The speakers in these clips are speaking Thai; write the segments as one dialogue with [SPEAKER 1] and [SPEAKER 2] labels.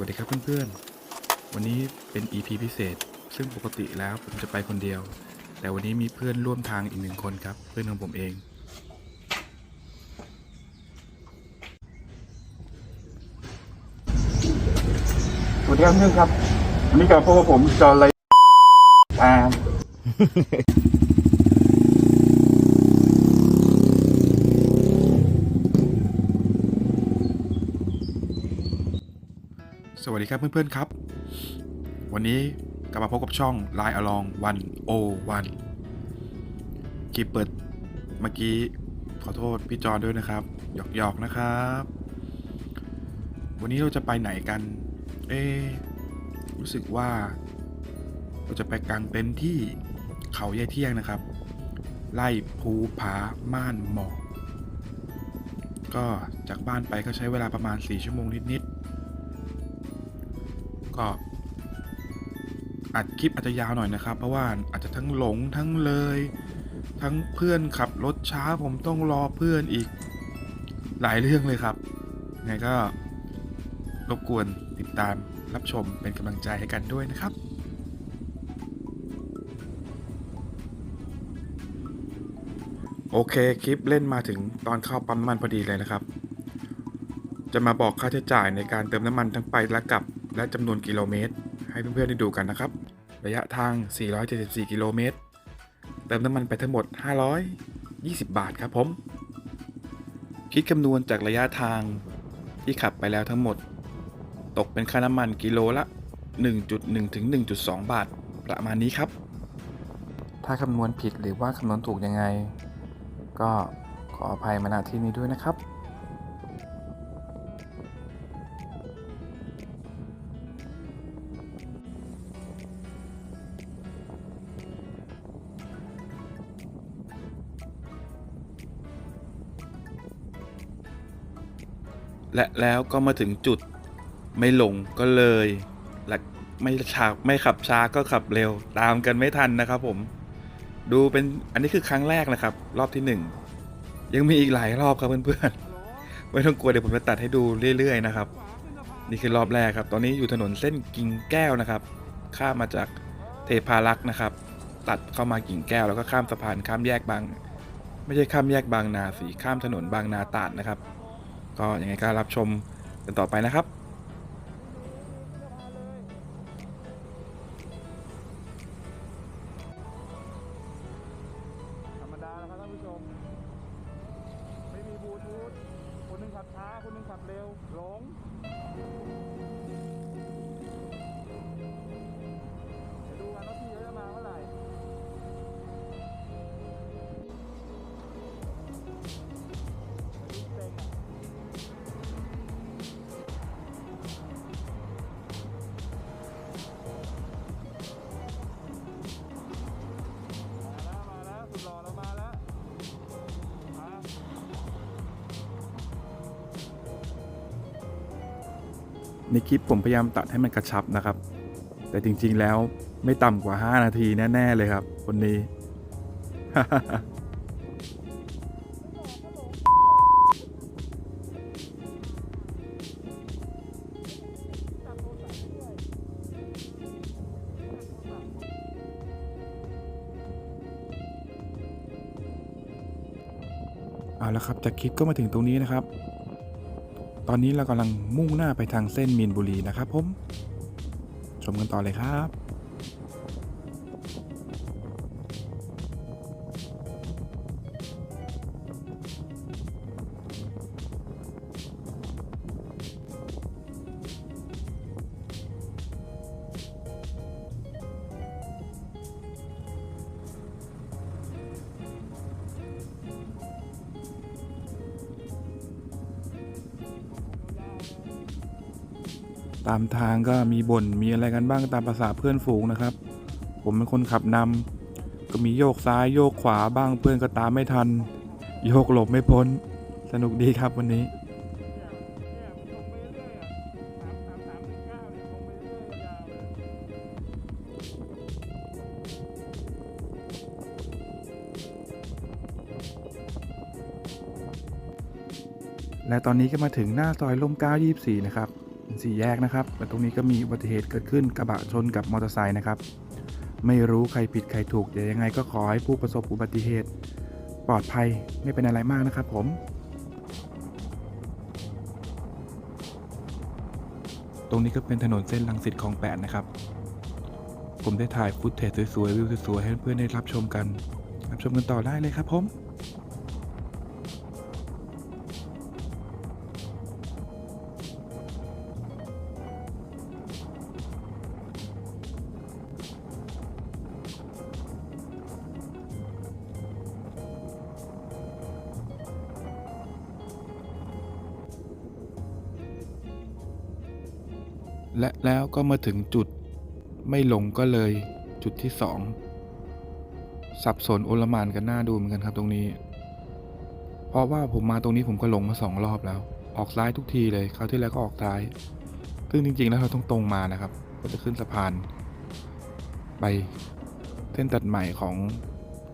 [SPEAKER 1] วัสดีครับเพื่อนๆ วันนี้เป็น EP พิเศษ ซึ่งปกติแล้วผมจะไปคนเดียว แต่วันนี้มีเพื่อนร่วมทางอีกหนึ่งคนครับ เพื่อนของผมเอง
[SPEAKER 2] สวัสดีครับเพื่อนครับ วันนี้กับพวกผมจอห์นไลอ่า
[SPEAKER 1] วัสดีครับเพื่อนๆครับ วันนี้กลับมาพบกับช่อง Line Along วันโอวันคลิปเปิดเมื่อกี้ขอโทษพี่จอนด้วยนะครับ หยอกๆนะครับ วันนี้เราจะไปไหนกัน เอ๊รู้สึกว่า เราจะไปกางเต็นท์ที่เขาแย่เที่ยงนะครับ ไล่ภูผาม่านหมอกก็จากบ้านไปก็ใช้เวลาประมาณ 4 ชั่วโมงนิดๆ ก็ อัดคลิปอาจจะยาวหน่อยนะครับ เพราะว่าอาจจะทั้งหลงทั้งเลย ทั้งเพื่อนขับรถช้าผมต้องรอเพื่อนอีกหลายเรื่องเลยครับไงก็รบกวนติดตามรับชมเป็นกำลังใจให้กันด้วยนะครับโอเค คลิปเล่นมาถึงตอนเข้าปั๊มน้ำมันพอดีเลยนะครับ จะมาบอกค่าใช้จ่ายในการเติมน้ำมันทั้งไปและกลับ และจำนวนกิโลเมตร ให้เพื่อนๆได้ดูกันนะครับ ระยะทาง 474 กิโลเมตร เติมน้ำมันไปทั้งหมด 520 บาทครับผม คิดคำนวณจากระยะทางที่ขับไปแล้วทั้งหมด ตกเป็นค่าน้ำมันกิโลละ 1.1 ถึง 1.2 บาท ประมาณนี้ครับ ถ้าคำนวณผิดหรือว่าคำนวณถูกยังไง ก็ขออภัยมาณที่นี้ด้วยนะครับ และแล้วก็มาถึงจุดไม่หลงก็เลยและไม่ช้าไม่ขับช้าก็ขับเร็วตามกันไม่ทันนะครับผม ดูเป็นอันนี้คือครั้งแรกนะครับ รอบที่หนึ่งยังมีอีกหลายรอบครับเพื่อนๆไม่ต้องกลัวเดี๋ยวผมจะตัดให้ดูเรื่อยๆนะครับนี่คือรอบแรกครับ ตอนนี้อยู่ถนนเส้นกิ่งแก้วนะครับ ข้ามมาจากเทพารักษ์นะครับ ตัดเข้ามากิ่งแก้วแล้วก็ข้ามสะพานข้ามแยกบาง ไม่ใช่ข้ามแยกบางนาสีข้ามถนนบางนาตาดนะครับ ก็ยังไงก็รับชมกันต่อไปนะครับ
[SPEAKER 2] คลิ
[SPEAKER 1] ปผมพยายามตัดให้มันกระชับนะครับ แต่จริงๆแล้วไม่ต่ำกว่า 5 นาทีแน่ ๆ เลยครับ คนนี้ เอาละครับจากคลิปก็มาถึงตรงนี้นะครับ ตอนนี้เรากำลังมุ่งหน้าไปทางเส้นมีนบุรีนะครับผม ชมกันต่อเลยครับ ตามทางก็มีบ่นมีอะไรกันบ้างตามภาษาเพื่อนฝูงนะครับ ผมเป็นคนขับนำก็มีโยกซ้ายโยกขวาบ้างเพื่อนก็ตามไม่ทัน โยกหลบไม่พ้น สนุกดีครับวันนี้และตอนนี้ก็มาถึงหน้าซอยล่มเก้า24 นะครับ เป็นสี่แยกนะครับและตรงนี้ก็มีอุบัติเหตุเกิดขึ้นกระบะชนกับมอเตอร์ไซค์นะครับ ไม่รู้ใครผิดใครถูกเดี๋ยวยังไงก็ขอให้ผู้ประสบอุบัติเหตุ ปลอดภัยไม่เป็นอะไรมากนะครับ ผม ตรงนี้ก็เป็นถนนเส้นลังสิตคลองแปดนะครับ ผมได้ถ่ายฟุตเทจสวยๆวิวสวยๆให้เพื่อนๆได้รับชมกัน รับชมกันต่อได้เลยครับผม ก็มาถึงจุด ไม่หลงก็เลยจุดที่สองสับสนโอลมานกันหน้าดูเหมือนกันครับตรงนี้ เพราะว่าผมมาตรงนี้ผมก็หลงมาสองรอบแล้ว ออกซ้ายทุกทีเลยคราวที่แล้วก็ออกซ้าย ซึ่งจริง ๆ แล้วเราต้องตรงมานะครับ ก็จะขึ้นสะพาน ไปเส้นตัดใหม่ของ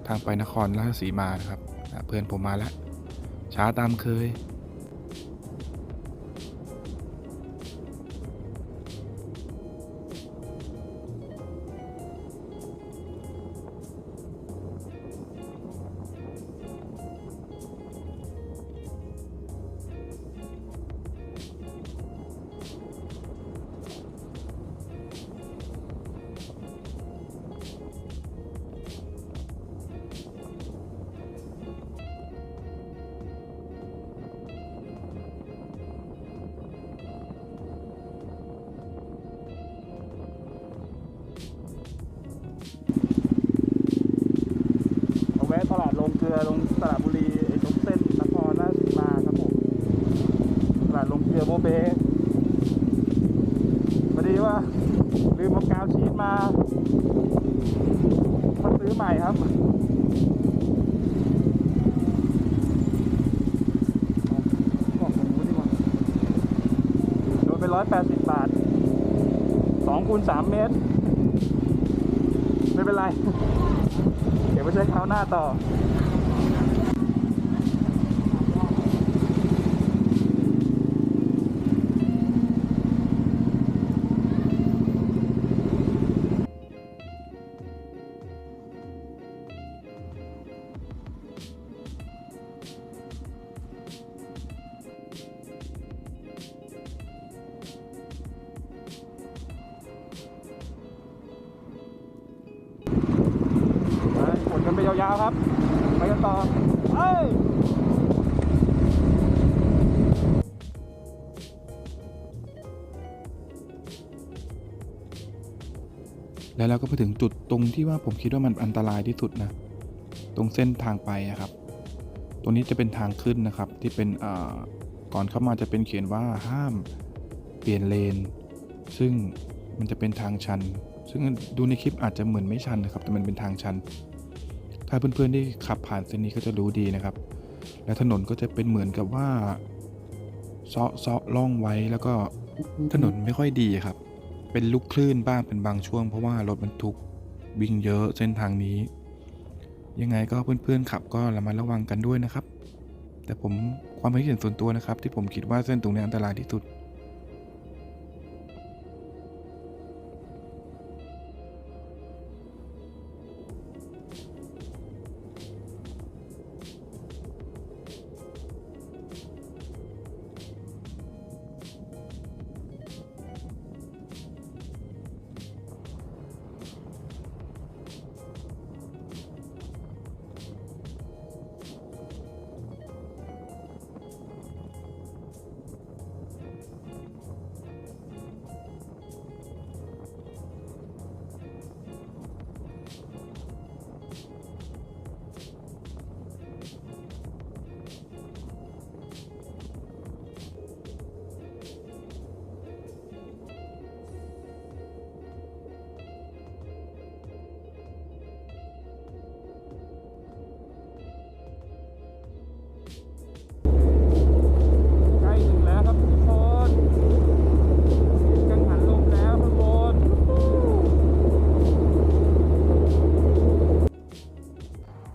[SPEAKER 1] ทางไปนครราชสีมานะครับ เพื่อนผมมาแล้วช้าตามเคย
[SPEAKER 2] ลืมเอากาวชีสมามาซื้อใหม่ครับบอกผมดีกว่าโดนไปร้อยแปดสิบบาทสองคูณสามเมตร ไม่เป็นไร เดี๋ยวไปใช้คราวหน้าต่อ
[SPEAKER 1] แล้วเราก็ไปถึงจุดตรงที่ว่าผมคิดว่ามันอันตรายที่สุดนะ ตรงเส้นทางไปครับ ตรงนี้จะเป็นทางขึ้นนะครับ ที่เป็นก่อนเข้ามาจะเป็นเขียนว่าห้ามเปลี่ยนเลน ซึ่งมันจะเป็นทางชัน ซึ่งดูในคลิปอาจจะเหมือนไม่ชันนะครับ แต่มันเป็นทางชัน ถ้าเพื่อนๆที่ขับผ่านเส้นนี้ก็จะรู้ดีนะครับ และถนนก็จะเป็นเหมือนกับว่า เซาะเซาะล่องไว้แล้วก็ถนนไม่ค่อยดีครับ เป็นลูกคลื่นบ้างเป็นบางช่วง เพราะว่ารถบรรทุกวิ่งเยอะเส้นทางนี้ ยังไงก็เพื่อนๆขับก็ระมัดระวังกันด้วยนะครับ แต่ผมความคิดเห็นส่วนตัวนะครับ ที่ผมคิดว่าเส้นตรงนี้อันตรายที่สุด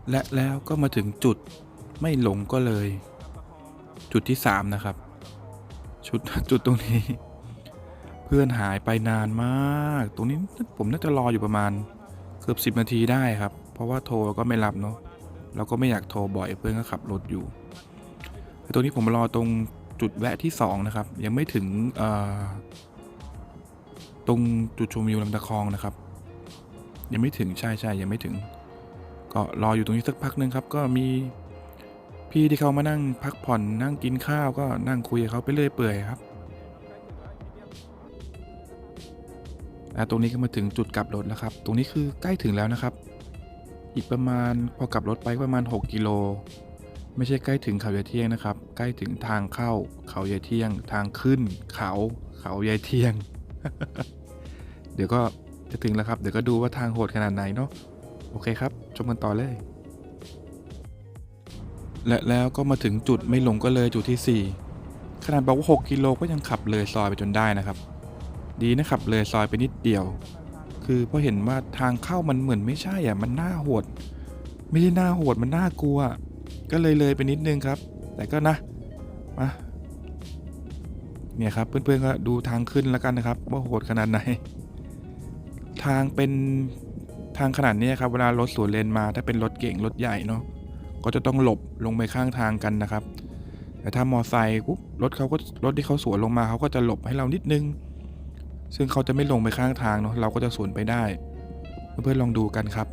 [SPEAKER 2] และ
[SPEAKER 1] แล้วก็มาถึงจุดไม่หลงก็เลย จุดที่ 3 นะครับ จุดจุดตรงนี้ เพื่อนหายไปนานมาก ตรงนี้ผมน่าจะรออยู่ประมาณ เกือบสิบนาทีได้ครับ เพราะว่าโทรก็ไม่รับเนาะเราก็ไม่อยากโทรบ่อยเพื่อนก็ขับรถอยู่ตรงนี้ผมมารอตรงจุดแวะที่สองนะครับ ยังไม่ถึงตรงจุดชมวิวลำตะคองนะครับ ยังไม่ถึงใช่ใช่ยังไม่ถึง ก็รออยู่ตรงนี้สักพักหนึ่งครับ ก็มีพี่ที่เขามานั่งพักผ่อนนั่งกินข้าวก็นั่งคุยกับเขาไปเรื่อยเปื่อยครับอะตรงนี้ก็มาถึงจุดกลับรถแล้วครับ ตรงนี้คือใกล้ถึงแล้วนะครับ อีกประมาณพอกลับรถไปประมาณ 6 กิโล ไม่ใช่ใกล้ถึงเขายายเที่ยงนะครับ ใกล้ถึงทางเข้าเขายายเที่ยง ทางขึ้น เขา เขายายเที่ยง เดี๋ยวก็จะถึงแล้วครับ เดี๋ยวก็ดูว่าทางโหดขนาดไหนเนาะ โอเคครับ ชมกันต่อเลย และแล้วก็มาถึงจุดไม่หลงก็เลยจุดที่ 4 ขนาดบอกว่า 6 กิโลก็ยังขับเลยซอยไปจนได้นะครับ ดีนะครับเลยซอยไปนิดเดียว คือพราะเห็นว่าทางเข้ามันเหมือนไม่ใช่อะมันน่าโหด ไม่ใช่น่าโหดมันน่ากลัว ก็เลยเลยไปนิดนึงครับ แต่ก็นะมาเนี่ยครับเพื่อนๆก็ดูทางขึ้นแล้วกันนะครับ ว่าโหดขนาดไหน ทางเป็น ทางขนาดนี้ครับเวลารถสวนเลนมาถ้าเป็นรถเก่งรถใหญ่เนาะก็จะต้องหลบลงไปข้างทางกันนะครับ แต่ถ้ามอไซค์ปุ๊บรถเขาก็รถที่เขาสวนลงมาเขาก็จะหลบให้เรานิดนึง ซึ่งเขาจะไม่ลงไปข้างทางเนาะเราก็จะสวนไปได้ เพื่อนๆลองดูกันครับ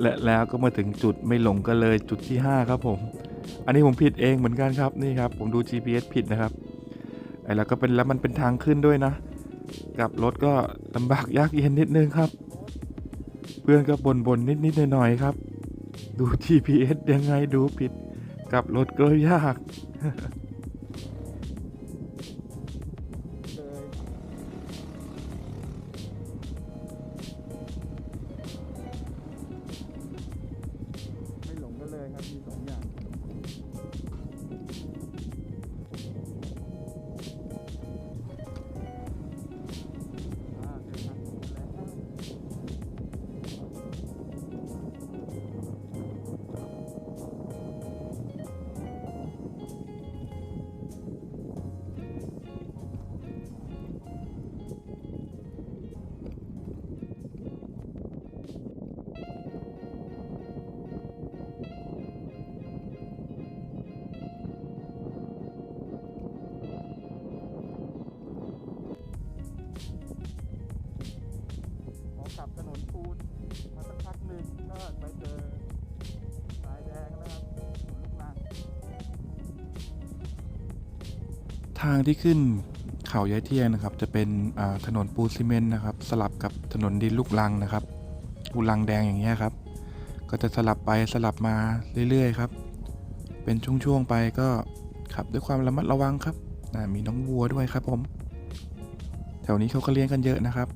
[SPEAKER 1] และแล้วก็มาถึงจุดไม่หลงก็เลยจุดที่ 5 ครับผม อันนี้ผมผิดเองเหมือนกันครับนี่ครับ ผมดู GPS ผิดนะครับไอ้แล้วก็เป็นแล้วมันเป็นทางขึ้นด้วยนะกลับรถก็ลำบากยากเย็นนิดนึงครับ เพื่อนก็บ่นบ่นนิดนิดหน่อยหน่อยๆครับ ดู GPS ยังไงดูผิดกลับรถก็ยาก
[SPEAKER 2] ทาง
[SPEAKER 1] ที่ขึ้นเขาย้ายเทียนนะครับ จะเป็นถนนปูนซีเมนต์นะครับ สลับกับถนนดินลูกลังนะครับลูกลังแดงอย่างเงี้ยครับ ก็จะสลับไปสลับมาเรื่อยๆครับ เป็นช่วงๆไปก็ขับด้วยความระมัดระวังครับมีน้องวัวด้วยครับผม แถวนี้เขาก็เลี้ยงกันเยอะนะครับ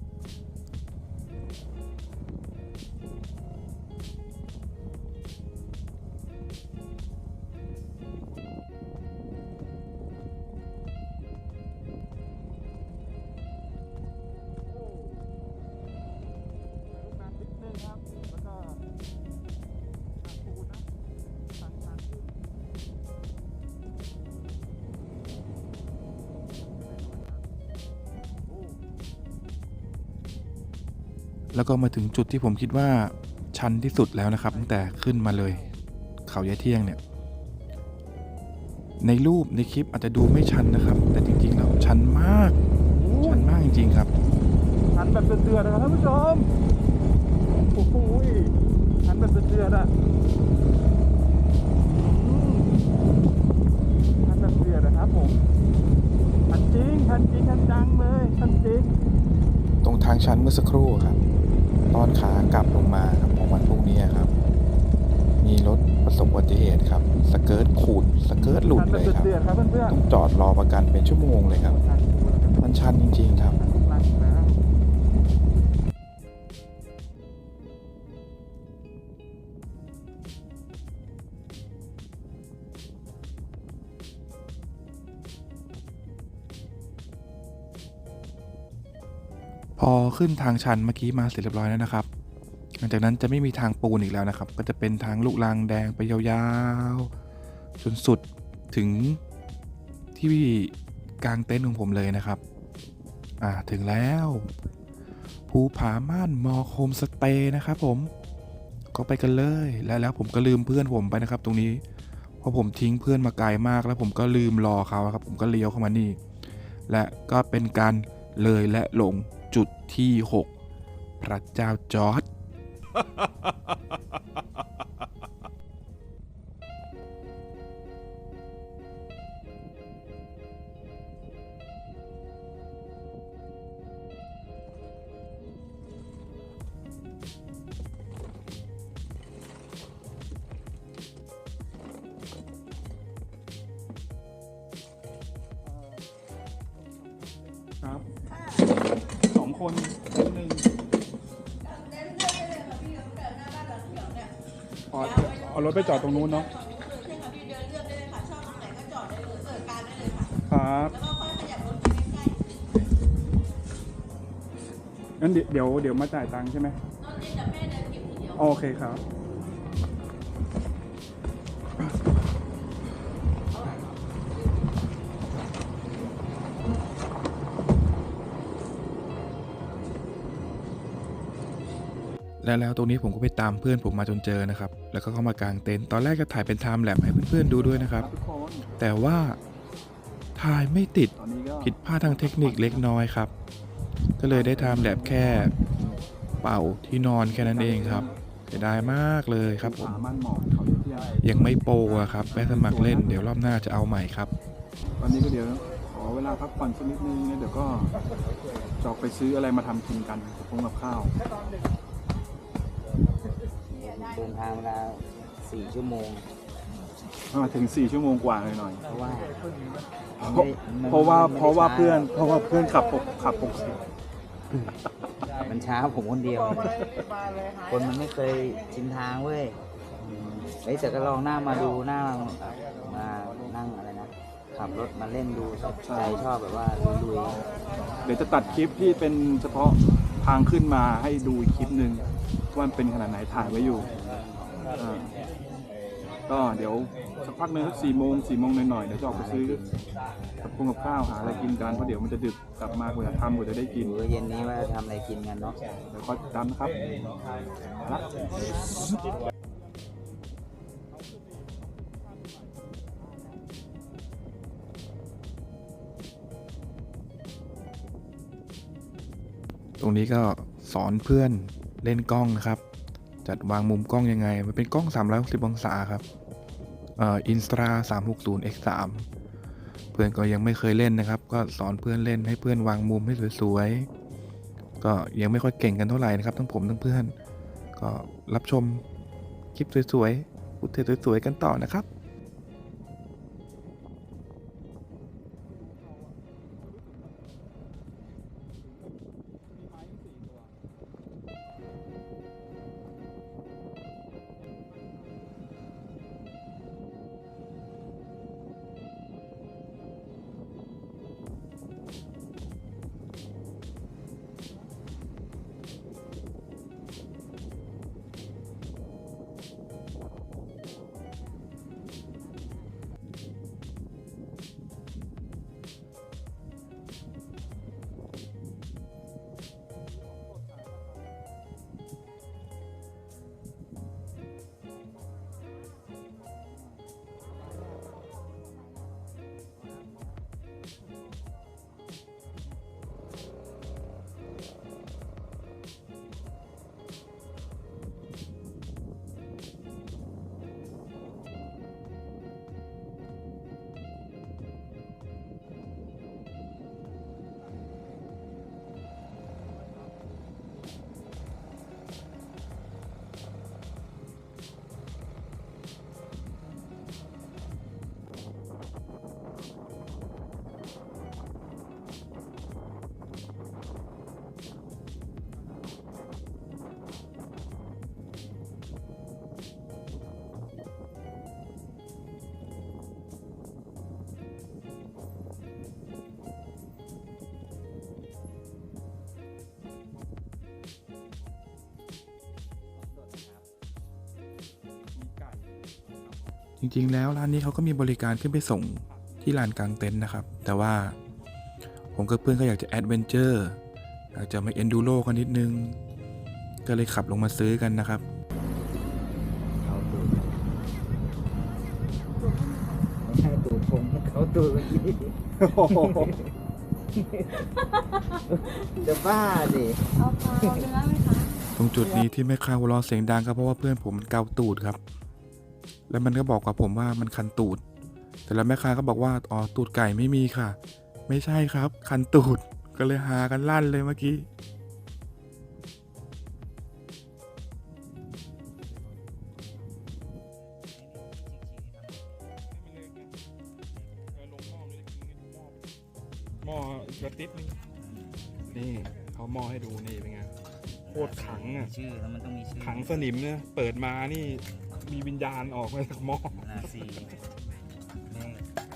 [SPEAKER 2] แล้วก็
[SPEAKER 1] มาถึงจุดที่ผมคิดว่าชันที่สุดแล้วนะครับ ตั้งแต่ขึ้นมาเลย เขายายเที่ยงเนี่ย ในรูปในคลิปอาจจะดูไม่ชันนะครับ แต่จริงๆแล้วชันมาก ชันมากจริง ๆ ครับ
[SPEAKER 2] หันแบบเดือดๆนะครับท่านผู้ชมโอ้โหหันแบบเดือดๆอะอืมหันแบบเดือดนะครับผมหันจริงหันจริงหันจังเลยหันจริง
[SPEAKER 1] ตรงทางชันเมื่อสักครู่ครับ ตอนขากลับลงมาครับของวันพรุ่งนี้ครับ มีรถประสบอุบัติเหตุครับ สเกิร์ตขูดสเกิร์ตหลุด
[SPEAKER 2] หันแบ
[SPEAKER 1] เล
[SPEAKER 2] บ
[SPEAKER 1] ยครับ
[SPEAKER 2] เดือดๆครับเพื่อน
[SPEAKER 1] ต้องจอดรอประกันเป็นชั่วโมงเลยครับ
[SPEAKER 2] ๆหันปูแล้วกัน
[SPEAKER 1] มันชันจริง ๆ ครับ ขึ้นทางชันเมื่อกี้มาเสร็จเรียบร้อยแล้วนะครับ หลังจากนั้นจะไม่มีทางปูนอีกแล้วนะครับ ก็จะเป็นทางลูกรังแดงไปยาวๆจนสุดถึงที่กลางเต็นท์ของผมเลยนะครับ อ่าถึงแล้ว ภูผาม่านมอโฮมสเตย์นะครับผมก็ไปกันเลยและแล้วผมก็ลืมเพื่อนผมไปนะครับ ตรงนี้เพราะผมทิ้งเพื่อนมาไกลมาก แล้วผมก็ลืมรอเขาครับ ผมก็เลี้ยวเข้ามานี่ และก็เป็นการเลยและหลง จุดที่ 6 พระเจ้าจอร์ด
[SPEAKER 2] คนคนหนึ่งอ๋อเอารถไปจอดตรงนู้นเนาะครับงั้นเดี๋ยวเดี๋ยวเดี๋ยวมาจ่ายตังค์ใช่ไหมโอเคครับ
[SPEAKER 1] และแล้วตรงนี้ผมก็ไปตามเพื่อนผมมาจนเจอนะครับ แล้วก็เข้ามากางเต็นท์ตอนแรกก็ถ่ายเป็นไทม์แลปให้เพื่อนๆดูด้วยนะครับ แต่ว่าถ่ายไม่ติดผิดพลาดทางเทคนิคเล็กน้อยครับ ก็เลยได้ไทม์แลปแค่เป่าที่นอนแค่นั้นเองครับเสียดายมากเลยครับผม
[SPEAKER 2] ยัง
[SPEAKER 1] ไม่โปรอะครับไปสมัครเล่นเดี๋ยวรอบหน้าจะเอาใหม่ครับ
[SPEAKER 2] ตอนนี้ก็เดี๋ยวขอเวลาพักผ่อนสักนิดนึงเนี่ยเดี๋ยวก็จะอกไปซื้ออะไรมาทำกินกันกับพงกับข้าว
[SPEAKER 3] เดินทางเวลาสี่ชั่วโมง
[SPEAKER 2] มาถึง4ชั่วโมงกว่าหน่อย
[SPEAKER 3] เพราะว่า
[SPEAKER 2] ๆ
[SPEAKER 3] มัน
[SPEAKER 2] เพราะ
[SPEAKER 3] ไม่
[SPEAKER 2] เพราะว่า
[SPEAKER 3] มันไม่
[SPEAKER 2] เพราะว่า
[SPEAKER 3] ช้
[SPEAKER 2] เพื่อนเพราะว่าเพื่อนขับปกขับปกติ
[SPEAKER 3] มันช้าผมคนเดียว คนมันไม่เคยชินทางเว้ยอืมเฮ้ยแต่ก็ลองหน้ามาดูหน้ามานั่งอะไรนะขับรถมาเล่นดูใจชอบแบบว่าลุย
[SPEAKER 2] เดี๋ยวจะตัดคลิปที่เป็นเฉพาะทางขึ้นมาให้ดูอีกคลิปหนึ่งว่ามันเป็นขนาดไหนถ่ายไว้อยู่อ่า ก็เดี๋ยวสักพักหนึงสักสี่โมงสี่โมงหน่อยๆเดี๋ยวจะออกไปซื้อกับพงกับข้าวหาอะไรกินกันเพราะเดี๋ยวมันจะดึกกลับมากว่าจะทำกว่าจะได้กิ
[SPEAKER 3] ๆ
[SPEAKER 2] น
[SPEAKER 3] ดูว่าเย็นนี้ว่าจะทำอะไรกินกันเนาะ
[SPEAKER 2] เดี๋ยวคอยติดตามนะครับละ
[SPEAKER 1] ตรงนี้ก็สอนเพื่อนเล่นกล้องนะครับ จัดวางมุมกล้องยังไง มันเป็นกล้อง 360 องศาครับเอ่ออินสตรา360 x 3เพื่อนก็ยังไม่เคยเล่นนะครับ ก็สอนเพื่อนเล่นให้เพื่อนวางมุมให้สวยๆ ก็ยังไม่ค่อยเก่งกันเท่าไหร่นะครับ ทั้งผมทั้งเพื่อน ก็รับชมคลิปสวยๆพูดเทสวยๆกันต่อนะครับ จริงๆ แล้วร้านนี้เขาก็มีบริการขึ้นไปส่งที่ลานกลางเต็นท์นะครับ แต่ว่าผมกับเพื่อนก็อยากจะแอดเวนเจอร์อยากจะมาเอนดูโรกันนิดนึง ก็เลยขับลงมาซื้อกันนะครับ
[SPEAKER 3] เขาตูดไม่ใช่ตูดผมเขาตูดเมื่อกี้จะบ้าดิ
[SPEAKER 4] เอาปลาเอาเนื้อไหมคะ
[SPEAKER 1] ตรงจุดนี้ที่แม่ค้าหัวเราะเสียงดังก็เพราะว่าเพื่อนผมมันเกาตูดครับ แล้วมันก็บอกกับผมว่ามันคันตูด แต่แล้วแม่ค้าก็บอกว่าอ๋อตูดไก่ไม่มีค่ะ ไม่ใช่ครับ คันตูดก็เลยหากันลั่นเลยเมื่อกี้
[SPEAKER 2] หม้อกระติบนึงนี่เขาหม้อให้ดูนี่เป็นไงโคตรขังอะ
[SPEAKER 3] ชื่อแล้วมันต้องมีชื่อ
[SPEAKER 2] ขังสนิมเนี่ยเปิดมานี่ มีวิญญาณออกมาจากหม้อ
[SPEAKER 3] นาซีนี่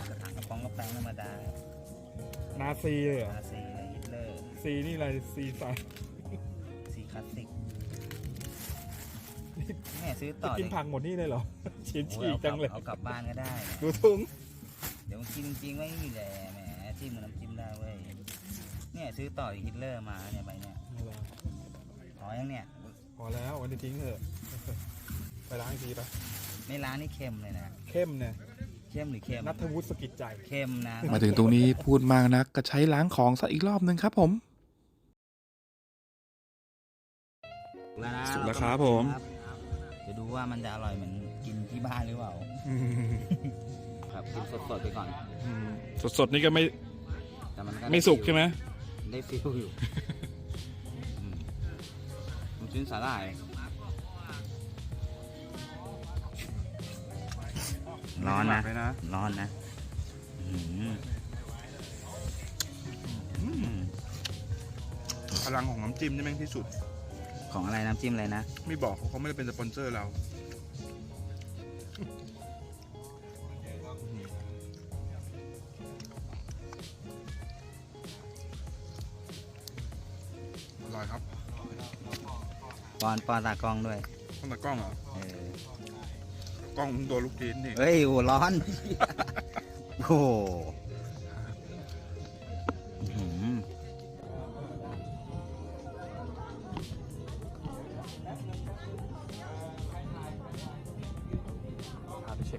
[SPEAKER 3] กระถางกระป๋องกระแป้งธรรมดา
[SPEAKER 2] นาซีเลยเหรอ
[SPEAKER 3] นาซีฮิตเลอร์
[SPEAKER 2] ซีนี่อะไรซีใส่
[SPEAKER 3] ซีคลาสสิกแม่ซื้อต่
[SPEAKER 2] จะ
[SPEAKER 3] อ
[SPEAKER 2] กินผักหมดนี่เลยเหรอฉีด
[SPEAKER 3] โอ้
[SPEAKER 2] ฉี
[SPEAKER 3] ย
[SPEAKER 2] ก
[SPEAKER 3] เอาก
[SPEAKER 2] จั
[SPEAKER 3] ลับ
[SPEAKER 2] งเลย
[SPEAKER 3] เอากลับบ้านก็ได้
[SPEAKER 2] ดูถุง
[SPEAKER 3] เดี๋ยวมันกินจริงไม่มีแหละแหมจิ้มกับน้ำจิ้มได้เว้ยเนี่ยซื้อต่อจากฮิตเลอร์มาเนี่ยใบเนี่ยพอยังเนี่ย
[SPEAKER 2] พอแล้ววันนี้ทิ้งเถอะ ไปล้างอีกทีไป
[SPEAKER 3] ไม่ล้างนี่เค็มเลยนะ
[SPEAKER 2] เข้มเนี่ย
[SPEAKER 3] เข้มหรือเค็ม
[SPEAKER 2] นัทวุฒิสกิจใจ
[SPEAKER 3] เค็มนะ
[SPEAKER 1] มาถึงตรงนี้พูดมากนักก็ใช้ล้างของซะอีกรอบนึงครับผม
[SPEAKER 3] แล้วนะ
[SPEAKER 2] สุกแล้วครับผม
[SPEAKER 3] จะดูว่ามันจะอร่อยเหมือนกินที่บ้านหรือเปล่าครับกินสดๆไปก่อน
[SPEAKER 2] สดๆนี่ก็ไม่
[SPEAKER 3] แต่มันก็
[SPEAKER 2] ไม่สุกใช่ไหม
[SPEAKER 3] ได้ฟิลอยู่อืมลูกชิ้นสาหร่าย ร้อนนะ
[SPEAKER 2] ไม่หมักเลยนะ
[SPEAKER 3] ร้อนนะอื้อหืออืม
[SPEAKER 2] พลังของน้ำจิ้มนี่แม่งที่สุด
[SPEAKER 3] ของอะไรน้ำจิ้มอะไรนะ
[SPEAKER 2] ไม่บอกเขาไม่ได้เป็นสปอนเซอร์เราอร่อยครับ
[SPEAKER 3] ปอนปอนตากล้องด้วย
[SPEAKER 2] ต้องตากล้องเหรอ
[SPEAKER 3] เออ ก
[SPEAKER 2] ล้องมึงโดนลูกจีนนี่
[SPEAKER 3] เฮ้ยโหร้อน โอ้โหอื้อหือ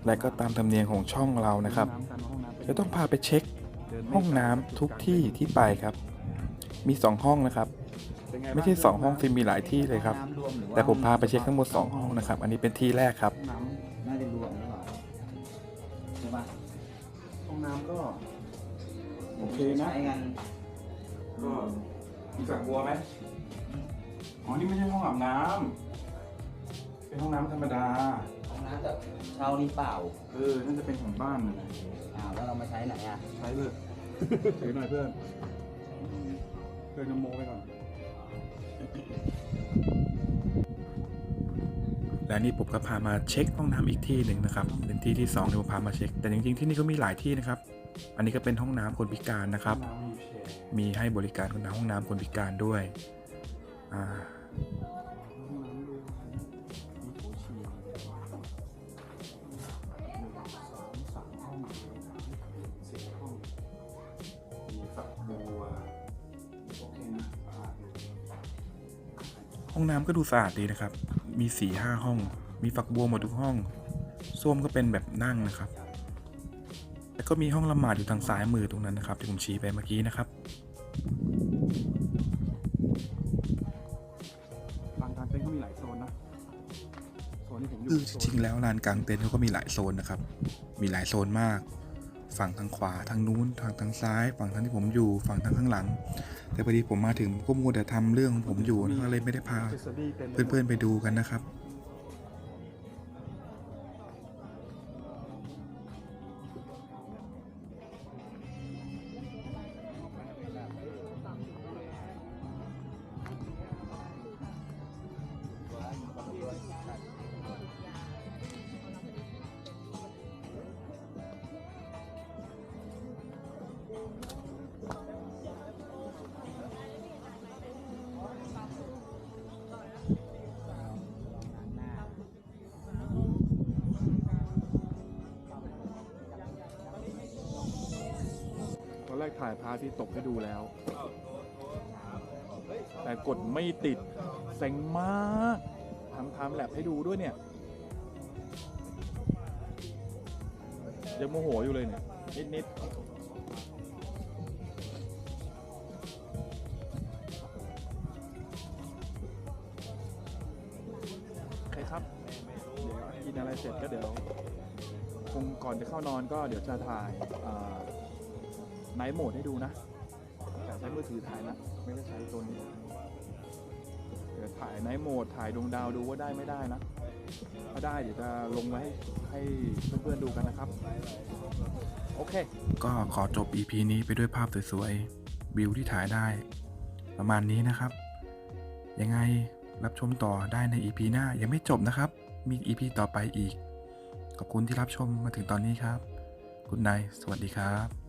[SPEAKER 1] และก็ตามธรรมเนียมของช่องเรานะครับ จะต้องพาไปเช็คห้องน้ำทุกที่ที่ไปครับ มีสองห้องนะครับ ไม่ใช่สองห้องสิมีหลายที่เลยครับ
[SPEAKER 3] น้ำรวมหรือว่า
[SPEAKER 1] แต่ผมพาไปเช็คทั้งหมดสองห้องนะครับ อันนี้เป็นที่แรกครับ
[SPEAKER 3] น่าจะรวมหรือเปล่าใช่ปะ
[SPEAKER 2] ห้องน้ำก็โอเคนะ
[SPEAKER 3] ใช้กัน
[SPEAKER 2] ก็มีฝักบัวไหมอ๋อ นี่ไม่ใช่ห้องอาบน้ำเป็นห้องน้ำธรรมดา
[SPEAKER 3] ห้องน้ำแบบเช่านี่เปล่า
[SPEAKER 2] เออ น่าจะเป็นของบ้านนะ
[SPEAKER 3] อ้าวแล้วเรามาใช้ไหนอะ
[SPEAKER 2] ใช้เลย ถือหน่อยเพื่อน เพื่อนนโมไปก่อน
[SPEAKER 1] และนี่ผมก็พามาเช็คห้องน้ำอีกที่หนึ่งนะครับเป็นที่ที่สองที่ผมพามาเช็ค แต่จริงๆที่นี่ก็มีหลายที่นะครับ อันนี้ก็เป็นห้องน้ำคนพิการนะครับ
[SPEAKER 2] น้ำมีเชด
[SPEAKER 1] มีให้บริการคนห้องน้ำคนพิการด้วยอ่า
[SPEAKER 2] ห้องน้ำก็ดู
[SPEAKER 1] สะอาดดีนะครับ มีสี่ห้าห้อง มีฝักบัวหมดทุกห้องส้วมก็เป็นแบบนั่งนะครับ แล้วก็มีห้องละหมาดอยู่ทางซ้ายมือตรงนั้นนะครับ ที่ผมชี้ไปเมื่อกี้นะครับ
[SPEAKER 2] ลานกลางเต็นท์ก็มีหลายโซนนะโซนที่ผมอยู่
[SPEAKER 1] คือจริงๆแล้วลานกลางเต็นท์เขาก็มีหลายโซนนะครับ มีหลายโซนมาก ฝั่งทางขวาทางนู้นทางทางซ้าย ฝั่งทางที่ผมอยู่ฝั่งทางข้างหลัง แต่พอดีผมมาถึงก็มัวแต่ทำเรื่องของผมอยู่ก็เลยไม่ได้พาเพื่อนๆไปดูกันนะครับ่า
[SPEAKER 2] ยพระอาที่ตกให้ดูแล้ว แต่กดไม่ติดเซ็งมากทำไทม์แลบให้ดูด้วยเนี่ย ยังโมโหอยู่เลยเนี่ย นิดนิดโอเคครับเดี๋ยวกินอะไรเสร็จก็เดี๋ยว คงก่อนจะเข้านอนก็เดี๋ยวจะถ่าย ไนท์โหมดให้ดูนะแต่ใช้มือถือถ่ายนะ ไม่ได้ใช้ตัวนี้ เดี๋ยวถ่ายไนท์โหมด ถ่ายดวงดาวดูว่าได้ไม่ได้นะ ถ้าได้เดี๋ยวจะลงไว้ให้ให้เพื่อนๆดูกันนะครับ โอเค
[SPEAKER 1] ก็ขอจบ EP นี้ไปด้วยภาพสวยๆ วิวที่ถ่ายได้ ประมาณนี้นะครับ ยังไงรับชมต่อได้ใน EP หน้ายังไม่จบนะครับ มี EP ต่อไปอีก ขอบคุณที่รับชมมาถึงตอนนี้ครับ คุณนายสวัสดีครับ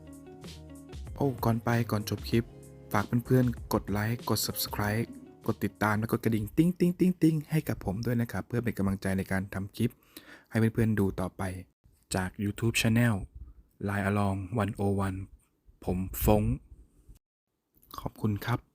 [SPEAKER 1] โอ้ก่อนไปก่อนจบคลิป ฝากเพื่อนๆ กดไลค์ กด subscribe กดติดตามและกดกระดิ่งติ้งติ้งติ้งติ้งให้กับผมด้วยนะครับ เพื่อเป็นกำลังใจในการทำคลิป ให้เพื่อนๆดูต่อไป จาก YouTube Channel ไลน์อลอง101 ผมฟงขอบคุณครับ